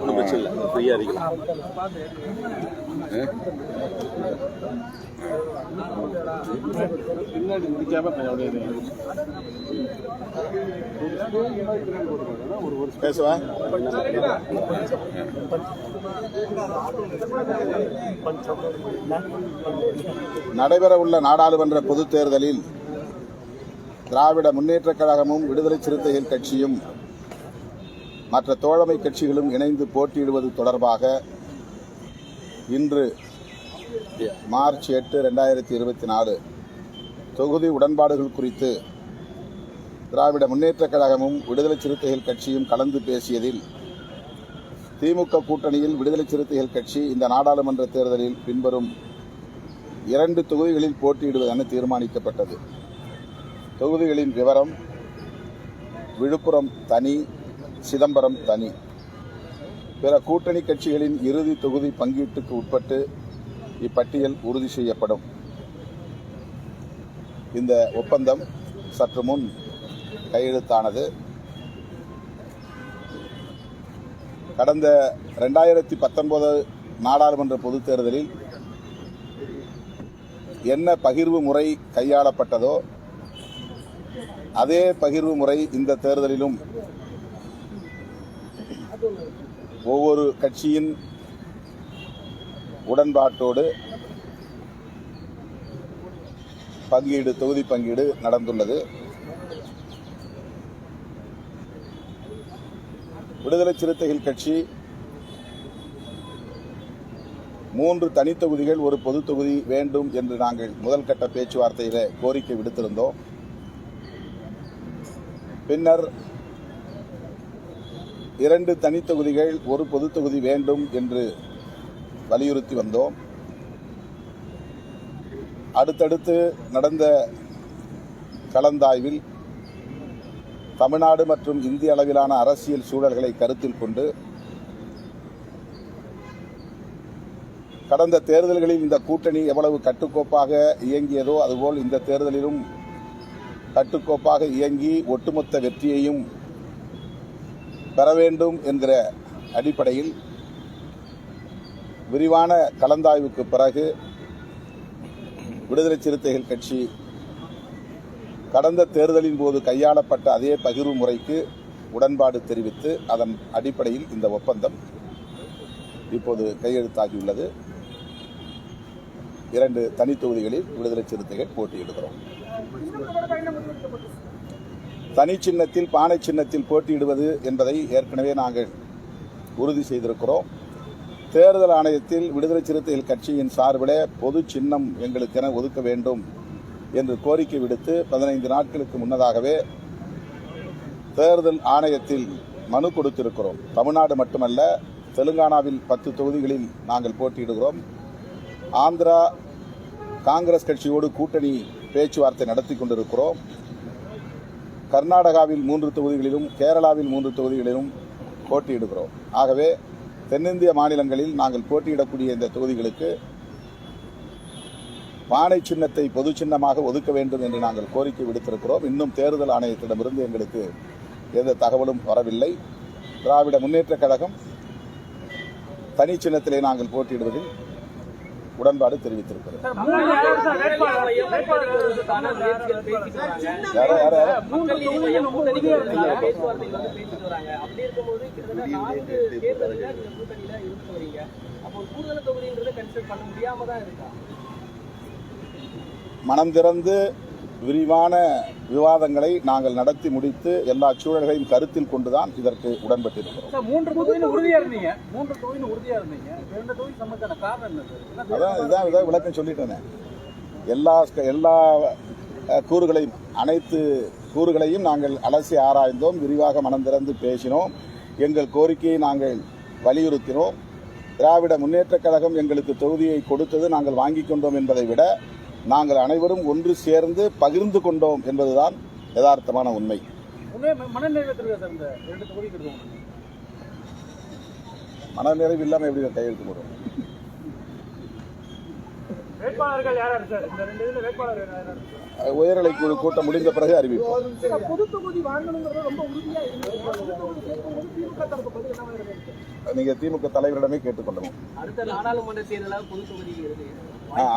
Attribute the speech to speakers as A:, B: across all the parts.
A: ஒன்றும் பிரச்சனை இல்லை. ஃப்ரீயாக இருக்கலாம்.
B: பின்னாடி முடிக்காம
C: பேசுவா? நடைபெறவுள்ள நாடாளுமன்ற பொதுத் தேர்தலில் திராவிட முன்னேற்றக் கழகமும் விடுதலை சிறுத்தைகள் கட்சியும் மற்ற தோழமை கட்சிகளும் இணைந்து போட்டியிடுவது தொடர்பாக இன்று மார்ச் எட்டு ரெண்டாயிரத்தி இருபத்தி நாலு தொகுதி உடன்பாடுகள் குறித்து திராவிட முன்னேற்றக் கழகமும் விடுதலை சிறுத்தைகள் கட்சியும் கலந்து பேசியதில் திமுக கூட்டணியில் விடுதலை சிறுத்தைகள் கட்சி இந்த நாடாளுமன்ற தேர்தலில் பின்வரும் இரண்டு தொகுதிகளில் போட்டியிடுவதென தீர்மானிக்கப்பட்டது. தொகுதிகளின் விவரம் விழுப்புரம் தனி சிதம்பரம் தனி. பிற கூட்டணி கட்சிகளின் இறுதி தொகுதி பங்கீட்டுக்கு உட்பட்டு இப்பட்டியல் உறுதி செய்யப்படும். இந்த ஒப்பந்தம் சற்று முன் கையெழுத்தானது. கடந்த ரெண்டாயிரத்தி பத்தொன்பது நாடாளுமன்ற பொதுத் தேர்தலில் என்ன பகிர்வு முறை கையாளப்பட்டதோ அதே பகிர்வு முறை இந்த தேர்தலிலும் ஒவ்வொரு கட்சியின் உடன்பாட்டோடு பங்கீடு தொகுதி பங்கீடு நடந்துள்ளது. விடுதலை சிறுத்தைகள் கட்சி மூன்று தனித்தொகுதிகள் ஒரு பொது தொகுதி வேண்டும் என்று நாங்கள் முதல் கட்ட பேச்சுவார்த்தையில் கோரிக்கை விடுத்திருந்தோம். பின்னர் இரண்டு தனித்தொகுதிகள் ஒரு பொது தொகுதி வேண்டும் என்று வலியுறுத்தி வந்தோம். அடுத்தடுத்து நடந்த கலந்தாய்வில் தமிழ்நாடு மற்றும் இந்திய அளவிலான அரசியல் சூழல்களை கருத்தில் கொண்டு கடந்த தேர்தல்களில் இந்த கூட்டணி எவ்வளவு கட்டுக்கோப்பாக இயங்கியதோ அதுபோல் இந்த தேர்தலிலும் கட்டுக்கோப்பாக இயங்கி ஒட்டுமொத்த வெற்றியையும் பெற வேண்டும் என்கிற அடிப்படையில் விரிவான கலந்தாய்வுக்கு பிறகு விடுதலை சிறுத்தைகள் கட்சி கடந்த தேர்தலின் போது கையாளப்பட்ட அதே பகிர்வு முறைக்கு உடன்பாடு தெரிவித்து அதன் அடிப்படையில் இந்த ஒப்பந்தம் இப்போது கையெழுத்தாகியுள்ளது. இரண்டு தனி தொகுதிகளில் விடுதலை சிறுத்தைகள் போட்டியிடுகிறோம். தனி சின்னத்தில் பானை சின்னத்தில் போட்டியிடுவது என்பதை ஏற்கனவே நாங்கள் உறுதி செய்திருக்கிறோம். தேர்தல் ஆணையத்தில் விடுதலை சிறுத்தைகள் கட்சியின் சார்பில் பொது சின்னம் எங்களுக்கென ஒதுக்க வேண்டும் என்று கோரிக்கை விடுத்து பதினைந்து நாட்களுக்கு முன்னதாகவே தேர்தல் ஆணையத்தில் மனு கொடுத்திருக்கிறோம். தமிழ்நாடு மட்டுமல்ல தெலுங்கானாவில் பத்து தொகுதிகளில் நாங்கள் போட்டியிடுகிறோம். ஆந்திரா காங்கிரஸ் கட்சியோடு கூட்டணி பேச்சுவார்த்தை நடத்தி கொண்டிருக்கிறோம். கர்நாடகாவில் மூன்று தொகுதிகளிலும் கேரளாவில் மூன்று தொகுதிகளிலும் போட்டியிடுகிறோம். ஆகவே தென்னிந்திய மாநிலங்களில் நாங்கள் போட்டியிடக்கூடிய இந்த தொகுதிகளுக்கு பானை சின்னத்தை பொது சின்னமாக ஒதுக்க வேண்டும் என்று நாங்கள் கோரிக்கை விடுத்திருக்கிறோம். இன்னும் தேர்தல் ஆணையத்திடமிருந்து எங்களுக்கு எந்த தகவலும் வரவில்லை. திராவிட முன்னேற்றக் கழகம் தனி சின்னத்திலே நாங்கள் போட்டியிடுவதில் உடன்பாடு தெரிவித்திருக்கிறது. மனம் திறந்து விரிவான விவாதங்களை நாங்கள் நடத்தி முடித்து எல்லா சூழல்களையும் கருத்தில் கொண்டுதான் இதற்கு உடன்பட்டிருக்கிறோம்.
B: மூன்று
C: இதான் இதான் விளக்கம் சொல்லிட்டேனே. எல்லா எல்லா கூறுகளையும் அனைத்து கூறுகளையும் நாங்கள் அலசி ஆராய்ந்தோம். விரிவாக மனம் திறந்து பேசினோம். எங்கள் கோரிக்கையை நாங்கள் வலியுறுத்தினோம். திராவிட முன்னேற்றக் கழகம் எங்களுக்கு தொகுதியை கொடுத்தது நாங்கள் வாங்கிக் கொண்டோம் என்பதை விட நாங்கள் அனைவரும் ஒன்று சேர்ந்து பகிர்ந்து கொண்டோம் என்பதுதான் யதார்த்தமான உண்மை. மனநிறைவு இல்லாமல் எப்படி கையெழுத்து போடுவோம் உயர்நிலை குழு கூட்டம் முடிந்த பிறகு அறிவிப்போம். நீங்க திமுக தலைவரிடமே கேட்டுக்கொள்ளணும்.
D: அடுத்த நாடாளுமன்ற தேர்தலாக பொது தொகுதி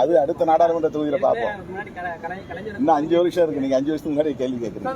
C: அது அடுத்த நாடாளுமன்ற தொகுதியில பார்ப்போம். இன்னும் அஞ்சு வருஷம் இருக்கு. நீங்க அஞ்சு வருஷத்துக்கு முன்னாடி கேள்வி கேட்குறீங்க.